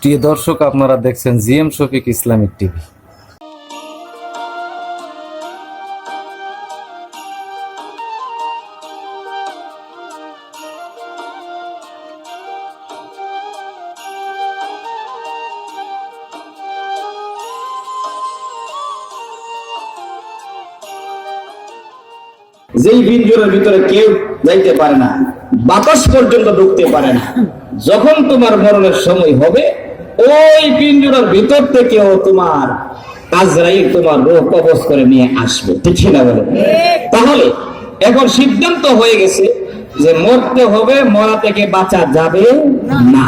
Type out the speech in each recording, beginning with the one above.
প্রিয় দর্শক, আপনারা দেখছেন জিএম শফিক ইসলামিক টিভি। যেই পিঞ্জরের ভিতরে কেউ যাইতে পারে না, বাতাস পর্যন্ত ঢুকতে পারে না। যখন তোমার মরণের সময় হবে ওই পিঞ্জরার ভিতর থেকেও তোমার আজরাইল তোমার রোগ কবজ করে নিয়ে আসবে। ঠিক না বলে? তাহলে এখন সিদ্ধান্ত হয়ে গেছে যে মরতে হবে, মরা থেকে বাঁচা যাবে না।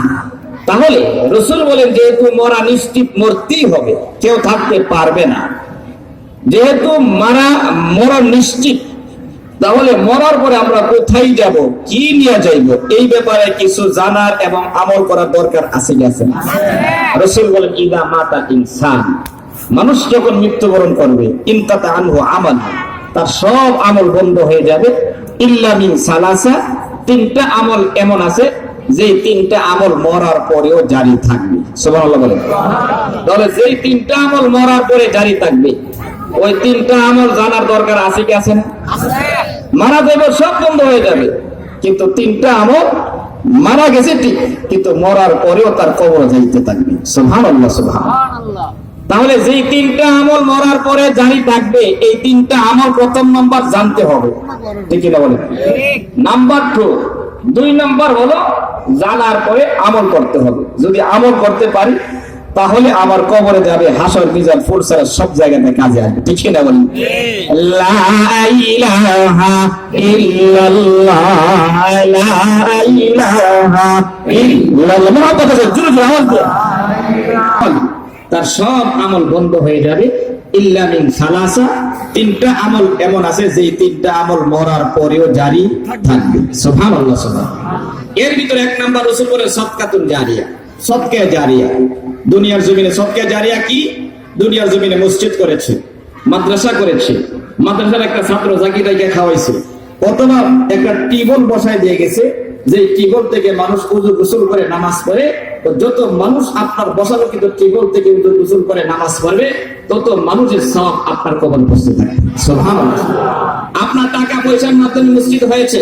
তাহলে রসুল বলেন, যেহেতু মরা নিশ্চিত মরতেই হবে, কেউ থাকতে পারবে না। যেহেতু মারা, মরা নিশ্চিত তাহলে মরার পরে আমরা কোথায় যাব? কি নিয়ে যাইব? এই ব্যাপারে কিছু জানার এবং আমল করার দরকার আছে কি আছে রসুল বলেন, ইদা মাতা ইনসান। মানুষ যখন মৃত্যুবরণ করবে ইনকাতা আনহু আমাল। তার সব আমল বন্ধ হয়ে যাবে। ইল্লা মিন সালাসা। তিনটা আমল এমন আছে, যে তিনটা আমল মরার পরেও জারি থাকবে। সুবহানাল্লাহ বলেন। তাহলে যেই তিনটা আমল মরার পরে জারি থাকবে, ওই তিনটা আমল জানার দরকার আছে কি আছে না? মারা যাবে সব বন্ধ হয়ে যাবে। কিন্তু তিনটা আমল মারা গেছে ঠিক কিন্তু মরার পরেও তার কবর যাইতে থাকবে। সুবহান আল্লাহ সুবহান তাহলে যেই তিনটা আমল মরার পরে জানি থাকবে এই তিনটা আমল প্রথম নাম্বার জানতে হবে। ঠিক না বলে নাম্বার টু দুই নাম্বার হলো জানার পরে আমল করতে হবে। যদি আমল করতে পারি তাহলে আমার কবরে যাবে, হাসর, মিজান, ফুরসারা সব জায়গাতে কাজে আসবে। ঠিক না বলি তার সব আমল বন্ধ হয়ে যাবে। ইল্লা মিন সালাসা, তিনটা আমল এমন আছে যে তিনটা আমল মরার পরেও জারি থাকবে। সুবহানাল্লাহ সুবহান এর ভিতরে এক নাম্বার রসুল বলে সদকাতুন জারিয়া। সদকা জারিয়া। দুনিয়ার জমিনে সদকা জারিয়া কি? দুনিয়ার জমিনে মসজিদ করেছে, মাদ্রাসা করেছে। মাদ্রাসার একটা ছাত্র জাকি তাইকে খাওয়াইছে। অথবা একটা টিবল বসায় দিয়ে গেছে যে টিবল থেকে মানুষ উজু গোসল করে, নামাজ পড়ে। যত মানুষ আপনার বসানো কিন্তু টিবল থেকে উজু গোসল করে, নামাজ পড়বে, তত মানুষের সব আপনার কবল বসতে থাকে। আপনার টাকা পয়সার মাধ্যমে মসজিদ হয়েছে।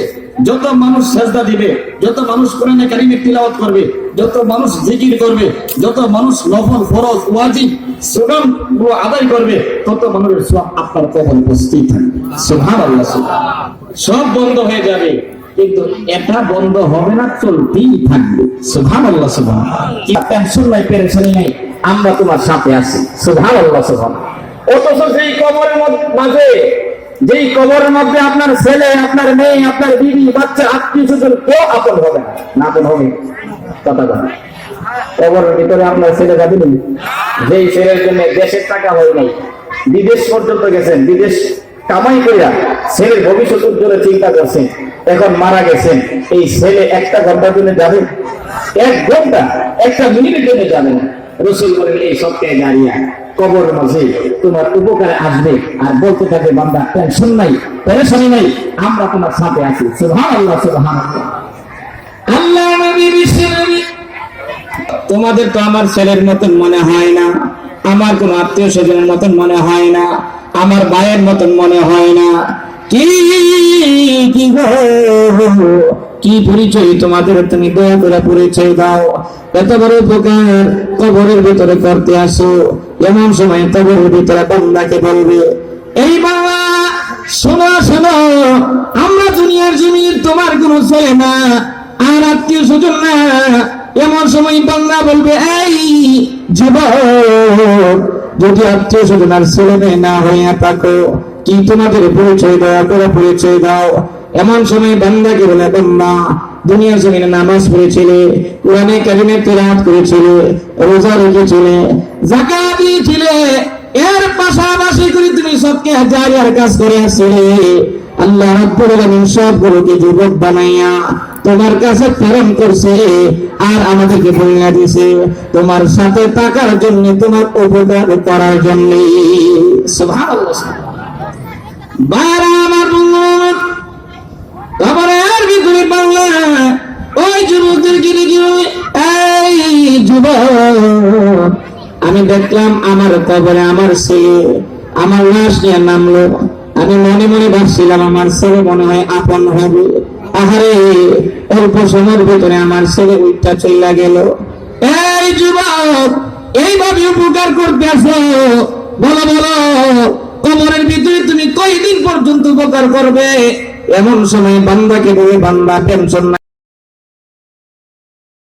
যত মানুষ সেজদা দিবে, যত মানুষ কোরআনে কারিমে তিলাওয়াত করবে যত মানুষ জিকির করবে, যত মানুষ নফল, ফরজ, ওয়াজিব, সুনামগুলো আদায় করবে, তত মানুষের সব আপনার কবর উপস্থিত থাকবে। সব বন্ধ হয়ে যাবে, কিন্তু এটা বন্ধ হবে না, চলতেই থাকবে। সুবহানাল্লাহ সুবহানাল্লাহ। কি টেনশন নাই নাই, আমরা তোমার সাথে আছি। সুবহানাল্লাহ সুবহানাল্লাহ। অথচ সেই কবরের মাঝে যেই কবরের মধ্যে আপনার ছেলে, আপনার মেয়ে, আপনার বিবি, বাচ্চা, আত্মীয় স্বজন কেউ আপন হবে না। আপন হবে। কথা কথা কবরের ভিতরে আপনার ছেলে যাবে না যেই ছেলের জন্য দেশের টাকা হয় নাই, বিদেশ পর্যন্ত গেছেন, বিদেশ কামাই করিয়া ছেলের ভবিষ্যৎ উজ্জ্বলে চিন্তা করছেন, এখন মারা গেছেন, এই ছেলে একটা ঘণ্টার জন্য যাবে? এক ঘণ্টা, একটা মিনিটের জন্য যাবে না। রসুল বলেন, এই সপ্তাহে দাঁড়িয়ে কবর মাঝে তোমার উপকারে আসবে। আর বলতে থাকে, বান্দা টেনশন নাই পেরেশানি নাই, আমরা তোমার সাথে আছি। সুবহান আল্লাহ সুবহান আল্লাহ তোমাদের তো আমার ছেলের মতন মনে হয় না, আমার কোন আত্মীয় স্বজনের মতন মনে হয় না, আমার ভাইয়ের মতন মনে হয় না। কি কি পরিচয় তোমাদের? তুমি দয়া করে পরিচয় দাও। এত বড় উপকার কবরের ভিতরে করতে আসো। এমন সময় কবরের ভিতরে বান্দাকে বলবে, এই বাবা শোনো শোনো, আমরা দুনিয়ার জমির তোমার কোনো ছেলে না, আর আত্মীয় স্বজন না। এমন সময় বাংলা বলবে, এই যুবক, যদি আত্মীয় স্বজন ছেলে মেয়ে না হইয়া থাকো, কি তোমাদের পরিচয় দেওয়া করে পরিচয় দাও? এমন সময় বান্দাকে বলে, বান্দা দুনিয়ার জমিনে নামাজ পড়েছিলে, কোরআনে কারিমে তেলাওয়াত করেছিলে, রোজা রেখেছিলে জাকাত দিয়েছিলে, এর পাশাপাশি করে তুমি সবকে জারিয়ার কাজ করে আসছিলে। আল্লাহ রাব্বুল আলামিন সবগুলোকে যুবক বানাইয়া তোমার কাছে প্রেরণ করছে আর আমাদেরকে বলিয়া দিছে তোমার সাথে থাকার জন্য, তোমার উপকার করার জন্য। সুবহানাল্লাহ। বারা আমার বন্ধু কবরের ভিতরে বাংলা। ওই যুবকদের গিরে গিরে। এই যুবক দেখলাম আমার কবরে আমার ছেলে, আমার লাশ নিয়ে নামলো। আমি মনে মনে ভাবছিলাম, আমার ছেলে মনে হয় আপন হবে। আহারে, অল্প সময়ের ভিতরে আমার ছেলে উইটা চইলা গেল। এই যুবক, এইভাবে উপকার করতে আসো। বলো বলো, কবরের ভিতরে তুমি কয়দিন পর্যন্ত উপকার করবে? এমন সময় বান্দাকে বলে বান্দা টেনশন